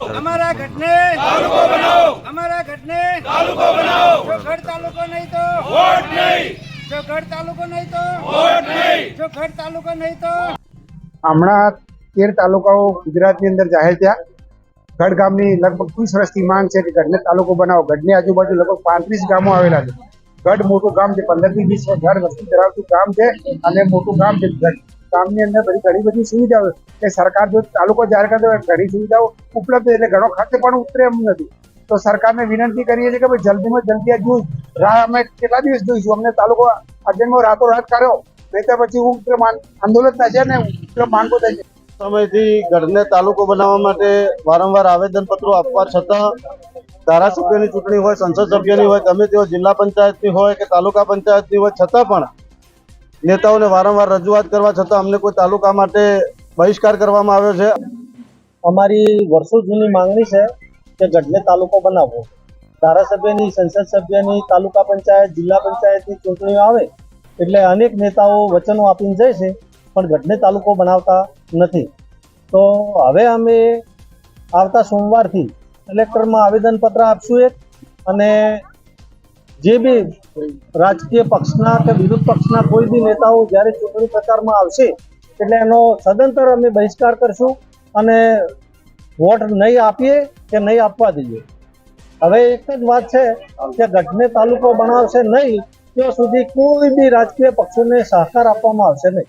અમારા ઘટને તાલુકો બનાવો. અમારા ઘટને તાલુકો બનાવો. જો ગઢ તાલુકો નહીં તો વોટ નહીં. જો ગઢ તાલુકો નહીં તો વોટ નહીં. જો ગઢ તાલુકો નહીં તો હમણાં તેર તાલુકાઓ ગુજરાતની અંદર જાહેર થયા. ગઢ ગામની લગભગ ત્રીસ વર્ષથી માંગ છે કે ગઢને તાલુકો બનાવો. ગઢની આજુબાજુ લગભગ પાંત્રીસ ગામો આવેલા છે. ગઢ મોટું ગામ છે પંદરથી વીસ ઘર વસ્તી ધરાવતું ગામ છે અને મોટું ગામ છે ગઢ ગામની અંદર બધી ઘણી બધી સુવિધાઓ. એ સરકાર જો તાલુકો જાહેર કરે તો ઘણી સુવિધાઓ ઉપલબ્ધ એટલે ઘણો ખર્ચ પણ ઉતરે એમ નથી. તો સરકારને વિનંતી કરીએ છીએ કે ભાઈ જલ્દીમાં જલ્દી આ જોઈ. રાહ અમે કેટલા દિવસ જોઈશું? અમને તાલુકો અર્જન્ટમાં રાતો રાત કર્યો. નહીં પછી ઉગ્ર આંદોલન થશે ને ઉગ્ર માંગો થશે સમયથી ગઢને તાલુકો બનાવવા માટે વારંવાર આવેદનપત્રો આપવા છતાં ધારાસભ્યની ચૂંટણી હોય, સંસદ સભ્યની હોય, ગમે તેઓ જિલ્લા પંચાયતની હોય કે તાલુકા પંચાયતની હોય, છતાં પણ નેતાઓને વારંવાર રજૂઆત કરવા છતાં અમને કોઈ તાલુકા માટે બહિષ્કાર કરવામાં આવ્યો છે. અમારી વર્ષો જૂની માંગણી છે કે ગઢને તાલુકો બનાવવો. ધારાસભ્યની, સંસદ સભ્યની, તાલુકા પંચાયત, જિલ્લા પંચાયતની ચૂંટણીઓ આવે એટલે અનેક નેતાઓ વચનો આપીને જાય છે, પણ ગઢને તાલુકો બનાવતા નથી. તો હવે અમે આવતા સોમવારથી કલેક્ટરમાં આવેદનપત્ર આપશું એક અને જે બી રાજકીય પક્ષના કે વિરોધ પક્ષના કોઈ બી નેતાઓ જ્યારે ચૂંટણી પ્રચારમાં આવશે, એટલે એનો સદંતર અમે બહિષ્કાર કરશું અને વોટ નહીં આપીએ કે નહીં આપવા દઈએ. હવે એક જ વાત છે કે ગઢને તાલુકો બનાવશે નહીં, ત્યાં સુધી કોઈ બી રાજકીય પક્ષોને સહકાર આપવામાં આવશે નહીં.